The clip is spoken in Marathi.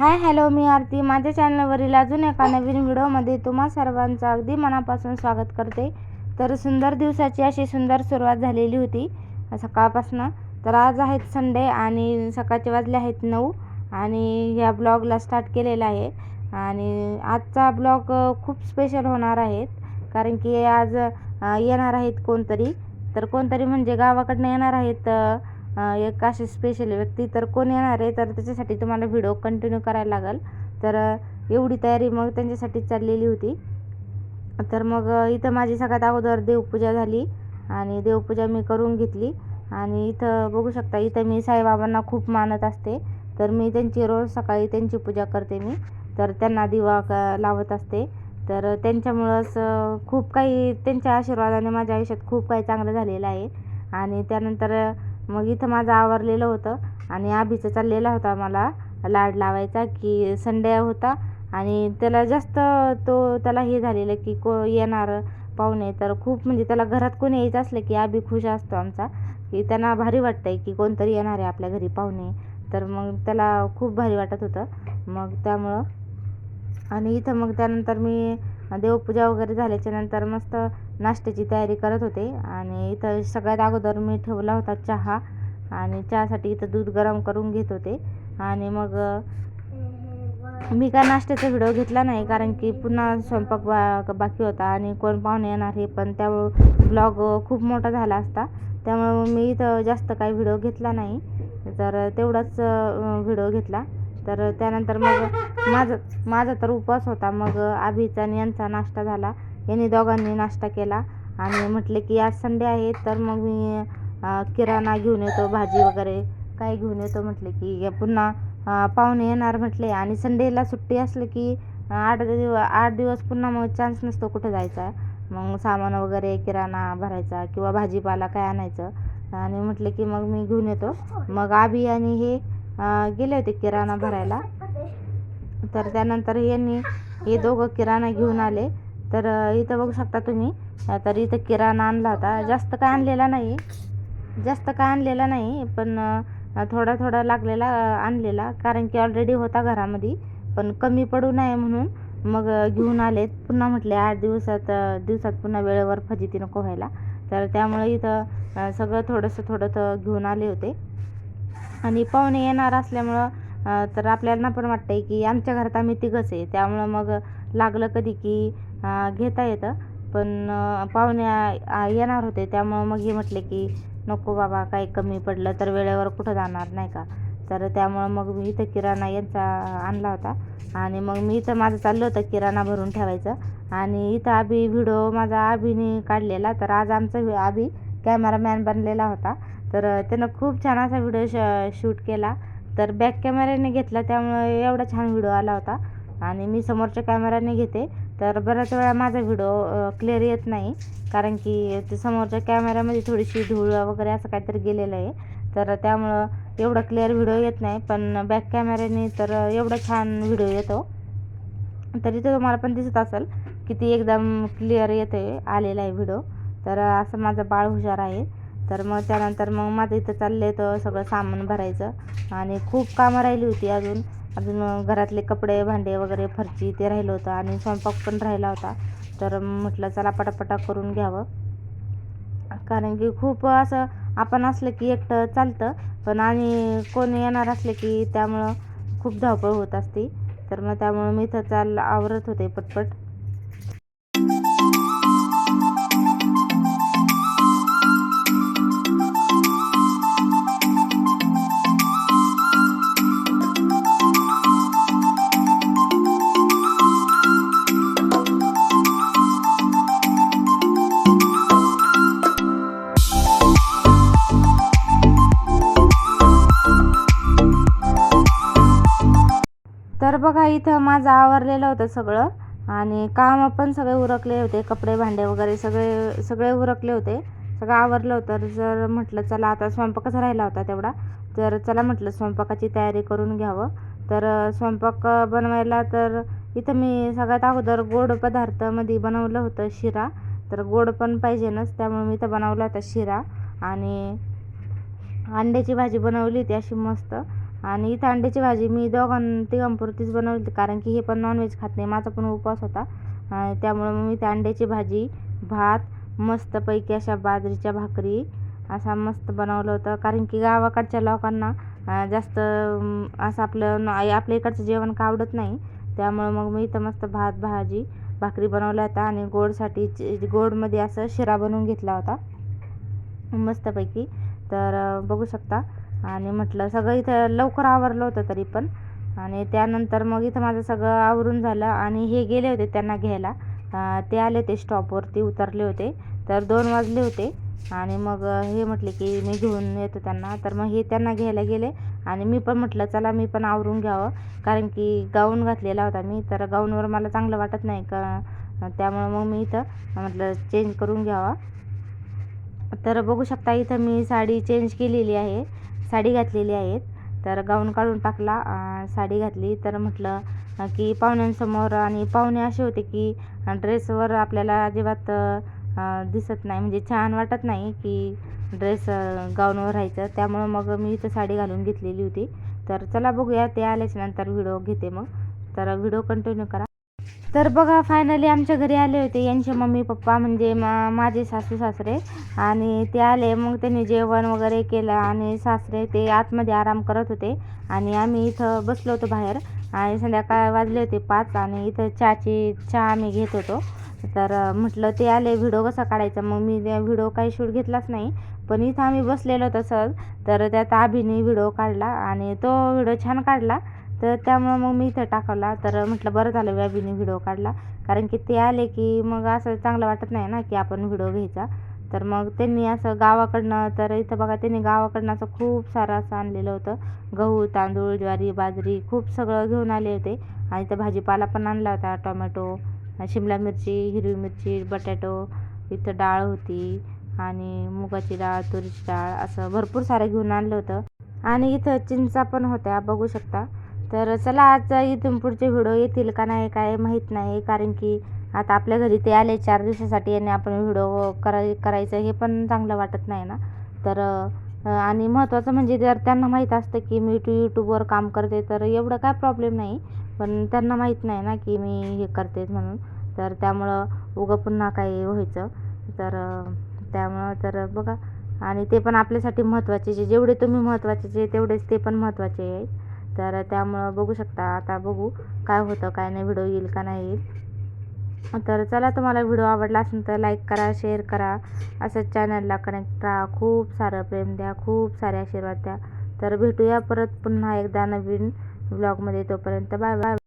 हाय हॅलो मी आरती. माझ्या चॅनलवरील अजून एका नवीन व्हिडिओमध्ये तुम्हा सर्वांचं अगदी मनापासून स्वागत करते. तर सुंदर दिवसाची अशी सुंदर सुरुवात झालेली होती सकाळपासून. तर आज आहेत संडे आणि सकाळचे वाजले आहेत नऊ आणि ह्या ब्लॉगला स्टार्ट केलेला आहे. आणि आजचा ब्लॉग खूप स्पेशल होणार आहेत कारण की आज येणार आहेत कोणतरी. तर कोणतरी म्हणजे गावाकडनं येणार आहेत एक असे स्पेशल व्यक्ती तर कोण येणार आहे तर त्याच्यासाठी तुम्हाला व्हिडिओ कंटिन्यू करायला लागेल. तर एवढी तयारी मग त्यांच्यासाठी चाललेली होती. तर मग इथं माझी सगळ्यात अगोदर देवपूजा झाली आणि देवपूजा मी करून घेतली. आणि इथं बघू शकता इथं मी साईबाबांना खूप मानत असते. तर मी त्यांची रोज सकाळी त्यांची पूजा करते मी. तर त्यांना दिवा क लावत असते. तर त्यांच्यामुळंच खूप काही त्यांच्या आशीर्वादाने माझ्या आयुष्यात खूप काही चांगलं झालेलं आहे. आणि त्यानंतर मग इथं माझं आवरलेलं होतं आणि आभीचं चाललेला होता मला लाड लावायचा की संडे होता आणि त्याला जास्त तो त्याला हे झालेलं की को येणार पाहुणे तर खूप म्हणजे त्याला घरात कोणी यायचं असलं की आभी खुश असतो आमचा. की त्यांना भारी वाटतं आहे की कोणतरी येणार आहे आपल्या घरी पाहुणे. तर मग त्याला खूप भारी वाटत होतं. मग त्यामुळं आणि इथं मग त्यानंतर मी देवपूजा वगैरे झाल्याच्यानंतर मस्त नाश्त्याची तयारी करत होते. आणि इथं सगळ्यात अगोदर मी ठेवला होता चहा आणि चहासाठी इथं दूध गरम करून घेत होते. आणि मग मी काय नाश्त्याचा व्हिडिओ घेतला नाही कारण की पुन्हा स्वयंपाक बा बाकी होता आणि कोण पाहुणे येणार हे पण त्यामुळं ब्लॉग खूप मोठा झाला असता. त्यामुळे मी इथं जास्त काही व्हिडिओ घेतला नाही. तर तेवढाच व्हिडिओ घेतला. तर त्यानंतर मग माझं माझा तर उपवास होता. मग आभीचा आणि यांचा नाश्ता झाला. यांनी दोघांनी नाश्ता केला आणि म्हटले की आज संडे आहे तर मग मी किराणा घेऊन येतो भाजी वगैरे काय घेऊन येतो. म्हटले की पुन्हा पाहुणे येणार. म्हटले आणि संडेला सुट्टी असली की आठ दिवस आठ दिवस पुन्हा मग चान्स नसतो कुठं जायचा. मग सामान वगैरे किराणा भरायचा किंवा भाजीपाला काय आणायचं. आणि म्हटलं की मग मी घेऊन येतो. मग आभी आणि हे गेले होते किराणा भरायला. तर त्यानंतर यांनी हे दोघं किराणा घेऊन आले. तर इथं बघू शकता तुम्ही. तर इथं किराणा आणला होता. जास्त काय आणलेला नाही. जास्त काय आणलेला नाही पण थोडा थोडा लागलेला आणलेला. कारण की ऑलरेडी होता घरामध्ये पण कमी पडू नये म्हणून मग घेऊन आले. पुन्हा म्हटले आठ दिवसात दिवसात पुन्हा वेळेवर फजिती नको व्हायला. तर त्यामुळे इथं सगळं थोडंसं थोडं घेऊन आले होते. आणि पाहुणे येणार असल्यामुळं तर आपल्याला पण वाटतं आहे की आमच्या घरात आम्ही तिघंच आहे. त्यामुळं मग लागलं कधी की घेता येतं. पण पाहुणे येणार होते. त्यामुळं मग हे म्हटले की नको बाबा काही कमी पडलं तर वेळेवर कुठं जाणार नाही का? तर त्यामुळं मग मी इथं किराणा यांचा आणला होता. आणि मग मी इथं माझं चाललं होतं किराणा भरून ठेवायचं. आणि इथं आभी व्हिडिओ माझा आभीने काढलेला. तर आज आमचा आभी कॅमेरामॅन बनलेला होता. तर त्यानं खूप छान असा व्हिडिओ श शूट केला. तर बॅक कॅमेऱ्याने घेतला त्यामुळे एवढा छान व्हिडिओ आला होता. आणि मी समोरच्या कॅमेऱ्याने घेते. तर बऱ्याच वेळा माझा व्हिडिओ क्लिअर येत नाही. कारण की ते समोरच्या कॅमेऱ्यामध्ये थोडीशी धूळ वगैरे असं काहीतरी गेलेलं आहे. तर त्यामुळं एवढा क्लिअर व्हिडिओ येत नाही. पण बॅक कॅमेऱ्याने तर एवढा छान व्हिडिओ येतो. तरी तो तुम्हाला पण दिसत असेल की ती एकदम क्लिअर येतो आहे आलेला आहे व्हिडिओ तर असं माझं बाळ हुशार आहे. तर मग त्यानंतर मग माझं इथं चालले तर सगळं सामान भरायचं. आणि खूप कामं राहिली होती अजून. अजून घरातले कपडे भांडे वगैरे फरची ते राहिलं होतं आणि स्वयंपाक पण राहिला होता. तर म्हटलं चला पटापटा करून घ्यावं. कारण की खूप असं आपण असलं की एकटं चालतं पण आणि कोणी येणार असले की त्यामुळं खूप धावपळ होत असते. तर मग त्यामुळं मी इथं चाल आवरत होते पटपट. बघा इथं माझं आवरलेलं होतं सगळं. आणि काम पण सगळे उरकले होते कपडे भांडे वगैरे सगळे सगळे उरकले होते. सगळं आवरलं होतं. तर जर म्हटलं चला आता स्वयंपाकच राहिला होता तेवढा. तर चला म्हटलं स्वयंपाकाची तयारी करून घ्यावं. तर स्वयंपाक बनवायला तर इथं मी सगळ्यात अगोदर गोड पदार्थामध्ये बनवलं होतं शिरा. तर गोड पण पाहिजेनच त्यामुळे मी इथं बनवला होता शिरा. आणि अंड्याची भाजी बनवली होती अशी मस्त. आणि इथं अंड्याची भाजी मी दोघां अंपुरतीच बनवली होती कारण की हे पण नॉनव्हेज खात नाही. माझा पण उपवास होता. अं, त्यामुळं मग मी त्या अंड्याची भाजी भात मस्तपैकी अशा बाजरीच्या भाकरी असा मस्त बनवलं होतं. कारण की गावाकडच्या लोकांना जास्त असं आपलं आपल्या इकडचं जेवण का आवडत नाही. त्यामुळं मग मी इथं मस्त भात भाजी भाकरी बनवल्या होत्या आणि गोडसाठी गोडमध्ये असं शिरा बनवून घेतला होता. मस्तपैकी. तर बघू शकता. आणि म्हटलं सगळं इथं लवकर आवरलं होतं तरी पण. आणि त्यानंतर मग इथं माझं सगळं आवरून झालं आणि हे गेले होते त्यांना घ्यायला. ते आले होते स्टॉपवरती उतरले होते. तर दोन वाजले होते. आणि मग हे म्हटले की मी घेऊन येतो त्यांना. तर मग हे त्यांना घ्यायला गेले. आणि मी पण म्हटलं चला मी पण आवरून घ्यावं. कारण की गाऊन घातलेला होता मी. तर गाऊनवर मला चांगलं वाटत नाही. का त्यामुळं मग मी इथं म्हटलं चेंज करून घ्यावा. तर बघू शकता इथं मी साडी चेंज केलेली आहे. साडी घातलेली आहेत. तर गाऊन काढून टाकला साडी घातली. तर म्हटलं की पाहुण्यांसमोर आणि पाहुणे असे होते की ड्रेसवर आपल्याला अजिबात दिसत नाही. म्हणजे छान वाटत नाही की ड्रेस गाऊनवर राहायचं. त्यामुळं मग मी इथं साडी घालून घेतलेली होती. तर चला बघूया ते आल्याच्यानंतर व्हिडिओ घेते मग. तर व्हिडिओ कंटिन्यू करा. तर बघा फायनली आमच्या घरी आले होते. यांचे मम्मी पप्पा म्हणजे मा माझे सासू सासरे आणि ते आले मग त्यांनी जेवण वगैरे केलं आणि सासरे ते आतमध्ये आराम करत होते. आणि आम्ही इथं बसलो होतो बाहेर आणि संध्याकाळ वाजले होते पाच आणि इथं चहाची चहा आम्ही घेत होतो. तर म्हटलं ते आले व्हिडिओ कसा काढायचा? मग मी व्हिडिओ काही शूट घेतलाच नाही. पण इथं आम्ही बसलेलो तसंच तर त्यात आभीने व्हिडिओ काढला आणि तो व्हिडिओ छान काढला. तर त्यामुळं मग मी इथं टाकवला. तर म्हटलं बरं झालं व्याबीने व्हिडिओ काढला. कारण की ते आले की मग असं चांगलं वाटत नाही ना की आपण व्हिडिओ घ्यायचा. तर मग त्यांनी असं गावाकडनं तर इथं बघा त्यांनी गावाकडनं असं खूप सारं असं आणलेलं होतं. गहू तांदूळ ज्वारी बाजरी खूप सगळं घेऊन आले होते. आणि इथं भाजीपाला पण आणला होता टोमॅटो शिमला मिरची हिरवी मिरची बटाटो इथं डाळ होती आणि मुगाची डाळ तुरीची डाळ असं भरपूर सारं घेऊन आणलं होतं. आणि इथं चिंचा पण होत्या बघू शकता. तर चला आज इथून पुढचे व्हिडिओ येतील का नाही काय माहीत नाही. कारण की आता आपल्या घरी ते आले चार दिवसासाठी आणि आपण व्हिडिओ कराय करायचं हे पण चांगलं वाटत नाही ना. तर आणि महत्त्वाचं म्हणजे जर त्यांना माहीत असतं की मी टू यूट्यूबवर काम करते तर एवढं काय प्रॉब्लेम नाही. पण त्यांना माहीत नाही ना की मी हे करते म्हणून. तर त्यामुळं उगं पुन्हा काही व्हायचं. तर त्यामुळं तर बघा. आणि ते पण आपल्यासाठी महत्त्वाचे जे जेवढे तुम्ही महत्त्वाचे जे तेवढेच ते पण महत्त्वाचे आहे. तर त्यामुळं बघू शकता आता बघू काय होतं काय नाही व्हिडिओ येईल का नाही येईल. तर चला तुम्हाला व्हिडिओ आवडला असेल तर लाईक करा शेअर करा. असंच चॅनलला कनेक्ट राहा. खूप सारं प्रेम द्या खूप सारे आशीर्वाद द्या. तर भेटूया परत पुन्हा एकदा नवीन ब्लॉगमध्ये तोपर्यंत बाय बाय